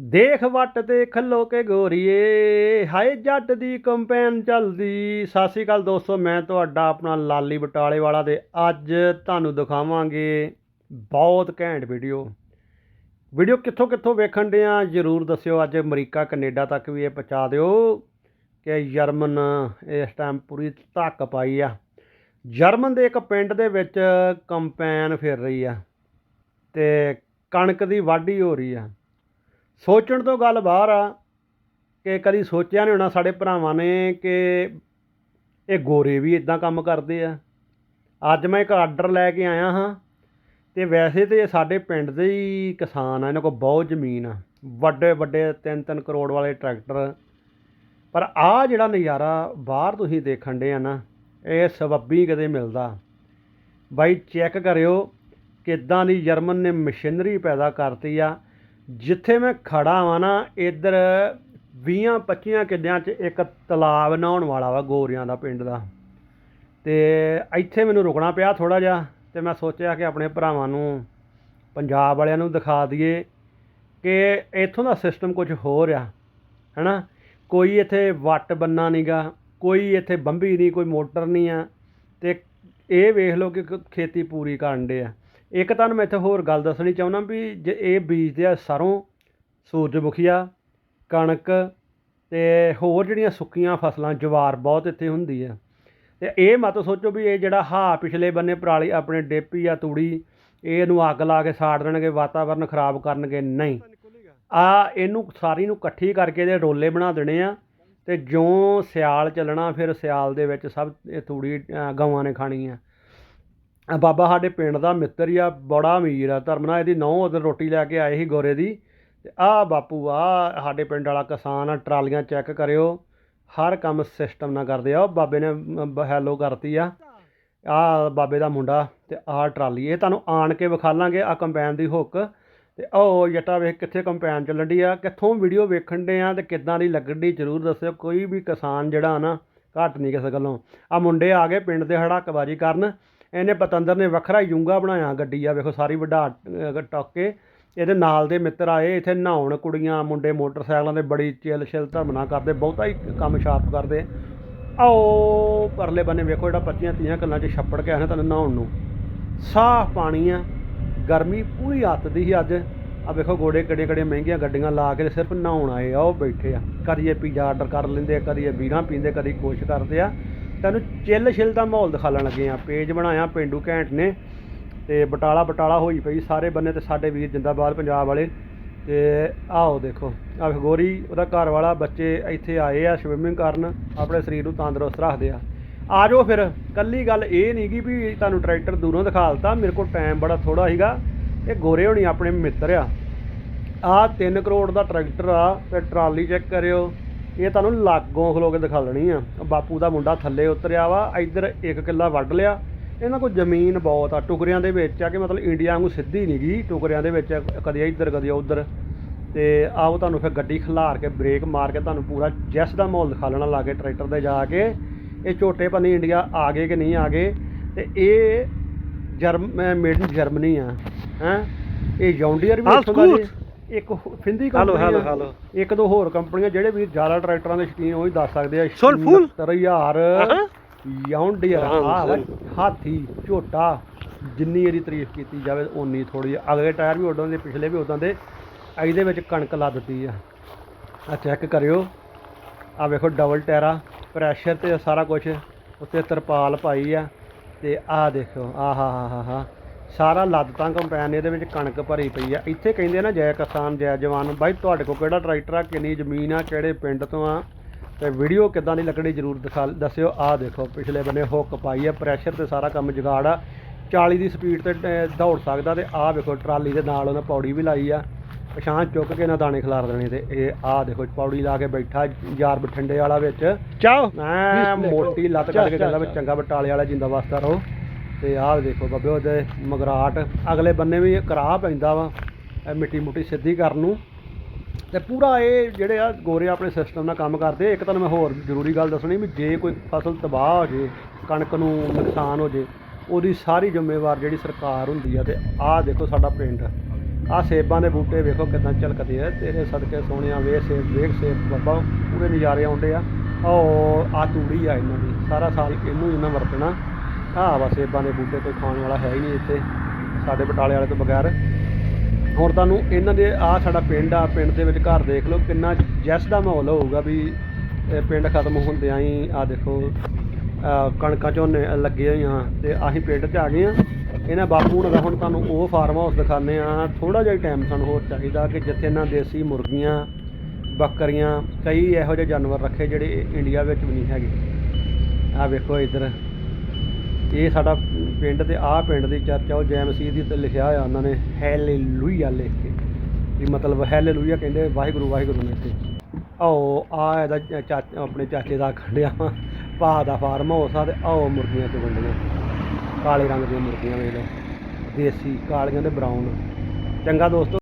ਦੇਖ ਵੱਟ ਤੇ ਖੱਲੋ ਕੇ ਗੋਰੀਏ। ਹਾਏ, ਜੱਟ ਦੀ ਕੰਪੈਨ ਚੱਲਦੀ। ਸਤਿ ਸ਼੍ਰੀ ਅਕਾਲ ਦੋਸਤੋ, ਮੈਂ ਤੁਹਾਡਾ ਆਪਣਾ ਲਾਲੀ ਬਟਾਲੇ ਵਾਲਾ ਤੇ ਅੱਜ ਤੁਹਾਨੂੰ ਦਿਖਾਵਾਂਗੇ ਬਹੁਤ ਘੈਂਟ ਵੀਡੀਓ। ਵੀਡੀਓ ਕਿੱਥੋਂ ਕਿੱਥੋਂ ਵੇਖਣ ਦੇ ਆ ਜਰੂਰ ਦੱਸਿਓ। ਅੱਜ ਅਮਰੀਕਾ, ਕੈਨੇਡਾ ਤੱਕ ਵੀ ਇਹ ਪਹੁੰਚਾ ਦਿਓ ਕਿ ਜਰਮਨ ਇਸ ਟਾਈਮ ਪੂਰੀ ਧੱਕ ਪਾਈ ਆ। ਜਰਮਨ ਦੇ ਇੱਕ ਪਿੰਡ ਦੇ ਵਿੱਚ ਕੰਪੈਨ ਫਿਰ ਰਹੀ ਆ ਤੇ ਕਣਕ ਦੀ ਵਾਢੀ ਹੋ ਰਹੀ ਆ। ਸੋਚਣ ਤੋਂ ਗੱਲ ਬਾਹਰ ਆ ਕਿ ਕਦੀ ਸੋਚਿਆ ਨਹੀਂ ਹੋਣਾ ਸਾਡੇ ਭਰਾਵਾਂ ਨੇ ਕਿ ਇਹ ਗੋਰੇ ਵੀ ਇਦਾਂ ਕੰਮ ਕਰਦੇ ਆ। ਅੱਜ ਮੈਂ ਇੱਕ ਆਰਡਰ ਲੈ ਕੇ ਆਇਆ ਹਾਂ ਤੇ ਵੈਸੇ ਤੇ ਸਾਡੇ ਪਿੰਡ ਦੇ ਹੀ ਕਿਸਾਨ ਆ, ਇਹਨਾਂ ਕੋਲ ਬਹੁਤ ਜ਼ਮੀਨ ਆ। ਵੱਡੇ ਵੱਡੇ 3-3 ਕਰੋੜ ਵਾਲੇ ਟਰੈਕਟਰ। ਪਰ ਆ ਜਿਹੜਾ ਨਜ਼ਾਰਾ ਬਾਹਰ ਤੁਸੀਂ ਦੇਖਣ ਦੇ ਆ ਨਾ, ਇਹ ਸਬੱਬੀ ਕਦੇ ਮਿਲਦਾ। ਬਾਈ ਚੈੱਕ ਕਰਿਓ ਕਿੱਦਾਂ ਦੀ ਜਰਮਨ ਨੇ ਮਸ਼ੀਨਰੀ ਪੈਦਾ ਕਰਤੀ ਆ। ਜਿੱਥੇ ਮੈਂ ਖੜਾ ਵਾਂ ਨਾ, ਇੱਧਰ 20 25 ਕਿੱਲਿਆਂ 'ਚ ਇੱਕ ਤਲਾਬ ਨਹਾਉਣ ਵਾਲਾ ਵਾ ਗੋਰਿਆਂ ਦਾ ਪਿੰਡ ਦਾ। ਤੇ ਇੱਥੇ ਮੈਨੂੰ ਰੁਕਣਾ ਪਿਆ ਥੋੜਾ ਜਿਹਾ ਤੇ ਮੈਂ ਸੋਚਿਆ ਕਿ ਆਪਣੇ ਭਰਾਵਾਂ ਨੂੰ, ਪੰਜਾਬ ਵਾਲਿਆਂ ਨੂੰ ਦਿਖਾ ਦਈਏ ਕਿ ਇੱਥੋਂ ਦਾ ਸਿਸਟਮ ਕੁਝ ਹੋ ਰਿਹਾ ਹੈਨਾ? ਕੋਈ ਇੱਥੇ ਵੱਟ ਬੰਨਾ ਨਹੀਂਗਾ ਕੋਈ ਇੱਥੇ ਬੰਬੀ ਨਹੀਂ ਕੋਈ ਮੋਟਰ ਨਹੀਂ ਆ ਤੇ ਇਹ ਵੇਖ ਲਓ ਕਿ ਖੇਤੀ ਪੂਰੀ ਕਰਨ ਦੇ ਆ। ਇੱਕ ਤੁਹਾਨੂੰ ਮੈਂ ਇੱਥੇ ਹੋਰ ਗੱਲ ਦੱਸਣੀ ਚਾਹੁੰਦਾ ਵੀ ਜੇ ਇਹ ਬੀਜਦੇ ਆ ਸਰੋਂ ਸੂਰਜਮੁਖੀਆ ਕਣਕ ਤੇ ਹੋਰ ਜਿਹੜੀਆਂ ਸੁੱਕੀਆਂ ਫਸਲਾਂ ਜਵਾਰ ਬਹੁਤ ਇੱਥੇ ਹੁੰਦੀ ਆ। ਤੇ ਇਹ ਮਤ ਸੋਚੋ ਵੀ ਇਹ ਜਿਹੜਾ ਹਾ ਪਿਛਲੇ ਬੰਨੇ ਪਰਾਲੀ ਆਪਣੇ ਡੇਪੀ ਆ ਤੂੜੀ ਇਹਨੂੰ ਅੱਗ ਲਾ ਕੇ ਸਾੜ ਦੇਣਗੇ ਵਾਤਾਵਰਨ ਖਰਾਬ ਕਰਨਗੇ ਨਹੀਂ। ਆ ਇਹਨੂੰ ਸਾਰੀ ਨੂੰ ਇਕੱਠੀ ਕਰਕੇ ਇਹਦੇ ਰੋਲੇ ਬਣਾ ਦੇਣੇ ਆ ਤੇ ਜਿਉਂ ਸਿਆਲ ਚੱਲਣਾ ਫਿਰ ਸਿਆਲ ਦੇ ਵਿੱਚ ਸਭ ਇਹ ਤੂੜੀ ਅ, ਨੇ ਖਾਣੀ ਆ ਆ। ਬਾਬਾ ਸਾਡੇ ਪਿੰਡ ਦਾ ਮਿੱਤਰ ਹੀ ਆ, ਬੜਾ ਅਮੀਰ ਆ। ਧਰਮਨਾ ਇਹਦੀ ਨਹੁੰ ਉਧਰ ਰੋਟੀ ਲੈ ਕੇ ਆਏ ਸੀ ਗੋਰੇ ਦੀ। ਤੇ ਆ ਬਾਪੂ, ਆ ਸਾਡੇ ਪਿੰਡ ਵਾਲਾ ਕਿਸਾਨ ਆ, ਟਰਾਲੀਆਂ ਚੈੱਕ ਕਰਿਓ। ਹਰ ਕੰਮ ਸਿਸਟਮ ਨਾਲ ਕਰਦੇ ਆ। ਉਹ ਬਾਬੇ ਨੇ ਹੈਲੋ ਕਰਤੀ ਆ। ਆ ਬਾਬੇ ਦਾ ਮੁੰਡਾ ਤੇ ਆਹ ਟਰਾਲੀ। ਇਹ ਤੁਹਾਨੂੰ ਆਣ ਕੇ ਵਿਖਾਲਾਂਗੇ ਆ ਕੰਪੈਨ ਦੀ ਹੁੱਕ। ਤੇ ਉਹ ਜੱਟਾ ਵੇਖ ਕਿੱਥੇ ਕੰਪੈਨ ਚੱਲਣ ਡਈ ਆ। ਕਿੱਥੋਂ ਵੀਡੀਓ ਵੇਖਣ ਦੇ ਆ ਤੇ ਕਿੱਦਾਂ ਦੀ ਲੱਗਣ ਦੀ ਜਰੂਰ ਦੱਸਿਓ। ਕੋਈ ਵੀ ਕਿਸਾਨ ਜਿਹੜਾ ਨਾ, ਘੱਟ ਨਹੀਂ ਕਿਸੇ ਗੱਲੋਂ। ਆ ਮੁੰਡੇ ਆ ਗਏ ਪਿੰਡ ਦੇ ਹੜਕਬਾਜੀ ਕਰਨ। ਇਹਨੇ ਪਤੰਦਰ ਨੇ ਵੱਖਰਾ ਯੂੰਗਾ ਬਣਾਇਆ ਗੱਡੀ ਆ, ਵੇਖੋ ਸਾਰੀ ਵੱਡਾ ਟੱਕ। ਕੇ ਇਹਦੇ ਨਾਲ ਦੇ ਮਿੱਤਰ ਆਏ, ਇੱਥੇ ਨਹਾਉਣ ਕੁੜੀਆਂ, ਮੁੰਡੇ ਮੋਟਰਸਾਈਕਲਾਂ ਦੇ ਬੜੀ ਚਿਲ ਛਿਲ ਧਰਮਨਾ ਕਰਦੇ, ਬਹੁਤਾ ਹੀ ਕੰਮ ਸ਼ਾਰਪ ਕਰਦੇ। ਆਓ, ਪਰਲੇ ਬੰਨੇ ਵੇਖੋ ਜਿਹੜਾ 25 30 ਕਿੱਲਾਂ 'ਚ ਛੱਪੜ ਕੇ ਆਇਆ ਨਾ ਤੁਹਾਨੂੰ ਨਹਾਉਣ ਨੂੰ। ਸਾਫ਼ ਪਾਣੀ ਆ, ਗਰਮੀ ਪੂਰੀ ਹੱਤ ਦੀ ਸੀ ਅੱਜ। ਆ ਵੇਖੋ ਗੋੜੇ ਕਿੱਡੇ ਕਿੱਡੇ ਮਹਿੰਗੀਆਂ ਗੱਡੀਆਂ ਲਾ ਕੇ ਸਿਰਫ ਨਹਾਉਣ ਆਏ ਆ, ਉਹ ਬੈਠੇ ਆ। ਕਦੀ ਇਹ ਪੀਜ਼ਾ ਆਰਡਰ ਕਰ ਲੈਂਦੇ ਆ ਕਦੀ ਇਹ ਬੀਰਾਂ ਪੀਂਦੇ ਕਦੀ ਕੁਛ ਕਰਦੇ ਆ। ਤੈਨੂੰ ਚਿੱਲ ਛਿੱਲ ਦਾ ਮਾਹੌਲ ਦਿਖਾਉਣ ਲੱਗੇ ਆ। ਪੇਜ ਬਣਾਇਆ, ਪਿੰਡੂ ਘੈਂਟ ਨੇ। ਤੇ ਬਟਾਲਾ ਬਟਾਲਾ ਹੋਈ ਪਈ, ਸਾਰੇ ਬੰਨੇ ਤੇ ਸਾਡੇ ਵੀਰ ਜਿੰਦਾਬਾਦ ਪੰਜਾਬ ਵਾਲੇ। ਤੇ ਆਓ ਦੇਖੋ ਆ ਗੋਰੀ, ਉਹਦਾ ਘਰ ਵਾਲਾ ਬੱਚੇ ਇੱਥੇ ਆਏ ਆ ਸਵਿਮਿੰਗ ਕਰਨ, ਆਪਣੇ ਸਰੀਰ ਨੂੰ ਤੰਦਰੁਸਤ ਰੱਖਦੇ ਆ। ਆ ਜਾਓ ਫਿਰ, ਕੱਲੀ ਗੱਲ ਇਹ ਨਹੀਂ ਗੀ ਵੀ ਤੁਹਾਨੂੰ ਟਰੈਕਟਰ ਦੂਰੋਂ ਦਿਖਾ ਦਿੱਤਾ, ਮੇਰੇ ਕੋਲ ਟਾਈਮ ਬੜਾ ਥੋੜਾ ਸੀਗਾ। ਇਹ ਗੋਰੇ ਹੋਣੀ ਆਪਣੇ ਮਿੱਤਰ ਆ। ਆ 3 ਕਰੋੜ ਦਾ ਟਰੈਕਟਰ ਆ, ਤੇ ਟਰਾਲੀ ਚੈੱਕ ਕਰਿਓ। ਇਹ ਤੁਹਾਨੂੰ ਲਾਗੋਂ ਖਲੋ ਕੇ ਦਿਖਾ ਲੈਣੀ ਆ। ਬਾਪੂ ਦਾ ਮੁੰਡਾ ਥੱਲੇ ਉਤਰਿਆ ਵਾ ਇੱਧਰ ਇੱਕ ਕਿੱਲਾ ਵੱਢ ਲਿਆ। ਇਹਨਾਂ ਕੋਲ ਜ਼ਮੀਨ ਬਹੁਤ ਆ ਟੁਕਰਿਆਂ ਦੇ ਵਿੱਚ ਆ ਕਿ ਮਤਲਬ ਇੰਡੀਆ ਵਾਂਗੂ ਸਿੱਧੀ ਨਹੀਂ ਗਈ ਟੁਕਰਿਆਂ ਦੇ ਵਿੱਚ ਕਦੀ ਇੱਧਰ ਕਦੀ ਉੱਧਰ। ਤੇ ਆਓ ਤੁਹਾਨੂੰ ਫਿਰ ਗੱਡੀ ਖਿਲਾਰ ਕੇ ਬ੍ਰੇਕ ਮਾਰ ਕੇ ਤੁਹਾਨੂੰ ਪੂਰਾ ਜੈਸ ਦਾ ਮਾਹੌਲ ਦਿਖਾ ਲੈਣਾ ਲਾ ਕੇ ਟਰੈਕਟਰ ਤੇ ਜਾ ਕੇ। ਇਹ ਝੋਟੇ ਪੰਨੀ ਇੰਡੀਆ ਆ ਗਏ ਕਿ ਨਹੀਂ ਆ ਗਏ। ਤੇ ਇਹ ਜਰਮ ਮੇਡ ਇਨ ਜਰਮਨੀ ਆ ਹੈ? ਇਹ ਜੌਂਡੀਅਰ ਵੀ ਇੱਥੋਂ ਦਾ. ਇੱਕ ਹੋ- ਫਿੰਦੀ Hallo, ਕੰਪਨੀ ਆ। hallo. ਇੱਕ ਦੋ ਹੋਰ ਕੰਪਨੀਆਂ ਜਿਹੜੇ ਵੀ ਜ਼ਿਆਦਾ ਟਰੈਕਟਰਾਂ ਦੇ ਸ਼ੌਕੀਨ ਉਹ ਹੀ ਦੱਸ ਸਕਦੇ ਆ Soll full? 70000 ਹਾਂ ਜੌਂਡੀਅਰ ਆ ਵਾ Wahnsinn. ਹਾਥੀ ਝੋਟਾ ਜਿੰਨੀ ਇਹਦੀ ਤਾਰੀਫ ਕੀਤੀ ਜਾਵੇ ਓਨੀ ਥੋੜੀ ਅਗਲੇ ਟਾਇਰ ਵੀ ਉਦੋਂ ਦੇ ਪਿਛਲੇ ਵੀ ਉਦੋਂ ਦੇ ਇਹਦੇ ਵਿੱਚ ਕਣਕ ਲਾ ਦਿੱਤੀ ਆ ਆ ਚੈੱਕ ਕਰਿਓ ਆ ਵੇਖੋ ਡਬਲ ਟਾਇਰਾ ਪ੍ਰੈਸ਼ਰ ਤੇ ਸਾਰਾ ਕੁਝ ਉੱਤੇ ਤਰਪਾਲ ਪਾਈ ਆ ਤੇ ਆ ਦੇਖੋ ਆ ਹਾ ਹਾ ਹਾ ਹਾ ਸਾਰਾ ਲੱਦ ਤਾਂ ਕੰਪੈਨ ਇਹਦੇ ਵਿੱਚ ਕਣਕ ਭਰੀ ਪਈ ਆ। ਇੱਥੇ ਕਹਿੰਦੇ ਨਾ ਜੈ ਕਿਸਾਨ ਜੈ ਜਵਾਨ ਬਾਈ ਤੁਹਾਡੇ ਕੋਲ ਕਿਹੜਾ ਟਰੈਕਟਰ ਆ ਕਿੰਨੀ ਜ਼ਮੀਨ ਆ ਕਿਹੜੇ ਪਿੰਡ ਤੋਂ ਆ ਤੇ ਵੀਡੀਓ ਕਿੱਦਾਂ ਦੀ ਲੱਗਣੀ ਜਰੂਰ ਦਿਖਾ ਦੱਸਿਓ। ਆ ਦੇਖੋ ਪਿਛਲੇ ਬੰਨੇ ਹੁੱਕ ਪਾਈ ਆ ਪ੍ਰੈਸ਼ਰ ਤੇ ਸਾਰਾ ਕੰਮ ਜਗਾੜ ਆ। 40 ਦੀ ਸਪੀਡ ਤੇ ਦੌੜ ਸਕਦਾ ਤੇ ਆ ਵੇਖੋ ਟਰਾਲੀ ਦੇ ਨਾਲ ਉਹਨੇ ਪੌੜੀ ਵੀ ਲਾਈ ਆ। ਪਛਾਣ ਚੁੱਕ ਕੇ ਨਾ ਦਾਣੇ ਖਿਲਾਰ ਦੇਣੇ ਤੇ ਇਹ ਆ ਦੇਖੋ ਪੌੜੀ ਲਾ ਕੇ ਬੈਠਾ ਯਾਰ ਬਠਿੰਡੇ ਵਾਲਾ ਵਿੱਚ। Ciao. ਮੈਂ ਮੋਟੀ ਲੱਤ ਕੱਢ ਕੇ ਕਹਿੰਦਾ ਵੀ। ਚੰਗਾ ਬਟਾਲੇ ਵਾਲਾ ਜਿੰਦਾ ਵਾਸਤਾ ਰਹੋ। ਤੇ ਆਹ ਦੇਖੋ ਬੱਬੇ ਉਹਦੇ ਮਗਰਾਟ। ਅਗਲੇ ਬੰਨੇ ਵੀ ਕਰਾਹ ਪੈਂਦਾ ਵਾ, ਇਹ ਮਿੱਟੀ ਮੁੱਟੀ ਸਿੱਧੀ ਕਰਨ ਨੂੰ। ਤੇ ਪੂਰਾ ਇਹ ਜਿਹੜੇ ਆ ਗੋਰੇ ਆਪਣੇ ਸਿਸਟਮ ਨਾਲ ਕੰਮ ਕਰਦੇ, ਇੱਕ ਤੁਹਾਨੂੰ ਮੈਂ ਹੋਰ ਜ਼ਰੂਰੀ ਗੱਲ ਦੱਸਣੀ ਵੀ ਜੇ ਕੋਈ ਫਸਲ ਤਬਾਹ ਹੋ ਜੇ, ਕਣਕ ਨੂੰ ਨੁਕਸਾਨ ਹੋ ਜੇ, ਉਹਦੀ ਸਾਰੀ ਜ਼ਿੰਮੇਵਾਰ ਜਿਹੜੀ ਸਰਕਾਰ ਹੁੰਦੀ ਆ ਤੇ ਆਹ ਦੇਖੋ ਸਾਡਾ ਪਿੰਡ। ਆ ਸੇਬਾਂ ਦੇ ਬੂਟੇ ਵੇਖੋ ਕਿਦਾਂ ਝਲਕਦੇ ਆ, ਤੇਰੇ ਸਦਕੇ ਸੋਹਣਿਆ ਵੇਖ ਸੇਬ ਵੇਖ ਸੇਬ, ਬਾਬਾ, ਪੂਰੇ ਨਜ਼ਾਰੇ ਆਉਂਦੇ ਆ। ਉਹ ਆ ਤੂੜੀ ਆ ਇਹਨਾਂ ਦੀ, ਸਾਰਾ ਸਾਲ ਇਹਨੂੰ ਇਹਨਾਂ ਵਰਤਣਾ। ਆਹ ਬਸ ਸੇਬਾਂ ਦੇ ਬੂਟੇ ਕੋਈ ਖਾਣ ਵਾਲਾ ਹੈ ਹੀ ਨਹੀਂ ਇੱਥੇ, ਸਾਡੇ ਬਟਾਲੇ ਵਾਲੇ ਤੋਂ ਬਗੈਰ। ਹੁਣ ਤੁਹਾਨੂੰ ਇਹਨਾਂ ਦੇ ਆ ਸਾਡਾ ਪਿੰਡ ਆ, ਪਿੰਡ ਦੇ ਵਿੱਚ ਘਰ ਦੇਖ ਲਓ, ਕਿੰਨਾ ਜੈਸ ਦਾ ਮਾਹੌਲ ਹੋਊਗਾ ਵੀ ਪਿੰਡ ਖਤਮ ਹੁੰਦਿਆਂ ਹੀ ਆ ਦੇਖੋ ਕਣਕਾਂ ਝੋਨੇ ਲੱਗੇ ਹੋਈਆਂ, ਤੇ ਅਸੀਂ ਪਿੰਡ 'ਚ ਆ ਗਏ ਆ ਇਹਨਾਂ ਬਾਪੂ ਹੁਣਾਂ ਦਾ ਹੁਣ ਤੁਹਾਨੂੰ ਉਹ ਫਾਰਮ ਹਾਊਸ ਦਿਖਾਉਂਦੇ ਆ ਥੋੜਾ ਜਿਹਾ ਟਾਈਮ ਸਾਨੂੰ ਹੋਰ ਚਾਹੀਦਾ ਕਿ ਜਿੱਥੇ ਇਹਨਾਂ ਦੇਸੀ ਮੁਰਗੀਆਂ, ਬੱਕਰੀਆਂ, ਕਈ ਇਹੋ ਜਿਹੇ ਜਾਨਵਰ ਰੱਖੇ ਜਿਹੜੇ ਇੰਡੀਆ ਵਿੱਚ ਵੀ ਨਹੀਂ ਹੈਗੇ। ਆ ਵੇਖੋ ਇੱਧਰ। ਇਹ ਸਾਡਾ ਪਿੰਡ ਤੇ ਆਹ ਪਿੰਡ ਦੀ ਚਰਚ ਆ ਉਹ ਜੈ ਮਸੀਹ ਦੀ ਤੇ ਲਿਖਿਆ ਹੋਇਆ ਉਹਨਾਂ ਨੇ ਹੈਲੇਲੂਇਆ ਲਿਖ ਕੇ। ਵੀ ਮਤਲਬ ਹੈਲੇਲੂਇਆ ਕਹਿੰਦੇ ਵਾਹਿਗੁਰੂ ਵਾਹਿਗੁਰੂ ਨੇ ਇੱਥੇ। ਆਓ ਆ ਇਹਦਾ ਚ- ਚਾਚਾ, ਆਪਣੇ ਚਾਚੇ ਦਾ ਖੰਡਿਆ ਭਾਅ ਦਾ ਫਾਰਮ ਹਾਊਸ ਆ ਤੇ ਆਓ ਮੁਰਗੀਆਂ ਚੁਗੰਡੀਆਂ ਕਾਲੇ ਰੰਗ ਦੀਆਂ ਮੁਰਗੀਆਂ ਵੇਖ ਲਓ। ਦੇਸੀ, ਕਾਲੀਆਂ ਤੇ ਬਰਾਊਨ ਚੰਗਾ ਦੋਸਤੋ।